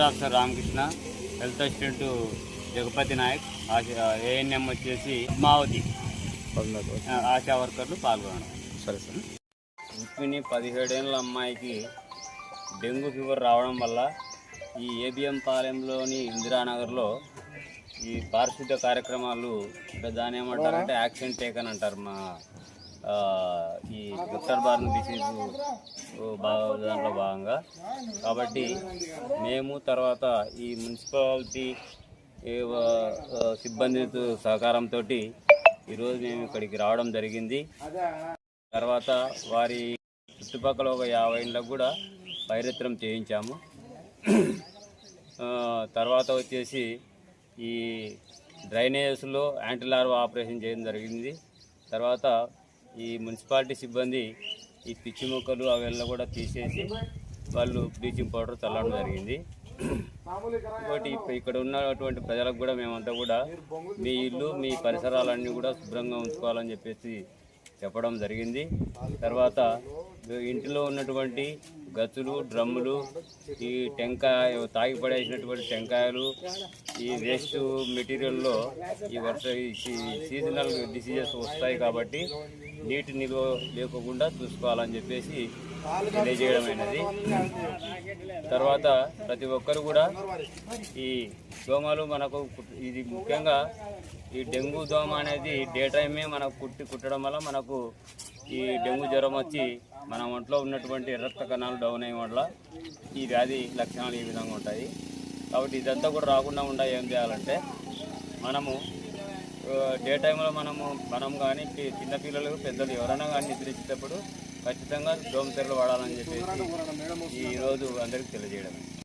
Officer Ramakrishna health assistant Jagapathi Naik ANM వచ్చేసి పద్మావతి ఆ, ఆశా వర్కర్లు పాల్గొనడం. సరే సార్. రుక్మిణి పదిహేడేళ్ళ అమ్మాయికి డెంగ్యూ ఫీవర్ రావడం వల్ల ఈ ఏబిఎం పాలెంలోని ఇందిరానగర్లో ఈ పారిశుద్ధ్య కార్యక్రమాలు దాని ఏమంటారంటే యాక్షన్ టేకన్ అంటారు మా ఈ వెక్టర్ బార్న్ డిసీజ్ బాగా దాంట్లో భాగంగా. కాబట్టి మేము తర్వాత ఈ మున్సిపాలిటీ సిబ్బందితో సిబ్బంది సహకారంతో ఈరోజు మేము ఇక్కడికి రావడం జరిగింది. తర్వాత వారి చుట్టుపక్కల ఒక యాభై ఇండ్లకు కూడా పైరెత్తడం చేయించాము. తర్వాత వచ్చేసి ఈ డ్రైనేజెస్లో యాంటీలార్వా ఆపరేషన్ చేయడం జరిగింది. తర్వాత ఈ మున్సిపాలిటీ సిబ్బంది ఈ పిచ్చి మొక్కలు అవన్నీ కూడా తీసేసి వాళ్ళు బ్లీచింగ్ పౌడర్ చల్లడం జరిగింది. ఇంకోటి ఇక్కడ ఉన్నటువంటి ప్రజలకు కూడా మేమంతా కూడా మీ ఇల్లు మీ పరిసరాలన్నీ కూడా శుభ్రంగా ఉంచుకోవాలని చెప్పేసి చెప్పడం జరిగింది. తర్వాత ఇంటిలో ఉన్నటువంటి గతులు డ్రమ్ములు ఈ టెంకాయ తాగి పడేసినటువంటి టెంకాయలు ఈ వేస్ట్ మెటీరియల్లో ఈ వర్ష ఈ సీజనల్ డిసీజెస్ వస్తాయి కాబట్టి నీటి నిల్వ లేకుండా చూసుకోవాలని చెప్పేసి తెలియజేయడమైనది తర్వాత ప్రతి ఒక్కరు కూడా ఈ దోమలు మనకు ఇది ముఖ్యంగా ఈ డెంగ్యూ దోమ అనేది డే టైమే మనకు కుట్టి కుట్టడం వల్ల మనకు ఈ డెంగ్యూ జ్వరం వచ్చి మన ఒంట్లో ఉన్నటువంటి రక్త కణాలు డౌన్ అయ్యే వల్ల ఈ వ్యాధి లక్షణాలు ఈ విధంగా ఉంటాయి. కాబట్టి ఇదంతా కూడా రాకుండా ఉండ ఏం చేయాలంటే మనము డే టైంలో మనము మనం కానీ చిన్నపిల్లలు పెద్దలు ఎవరైనా కానీ నిద్రించేటప్పుడు ఖచ్చితంగా దోమతెరలు వాడాలని చెప్పేసి ఈరోజు అందరికీ తెలియజేయడం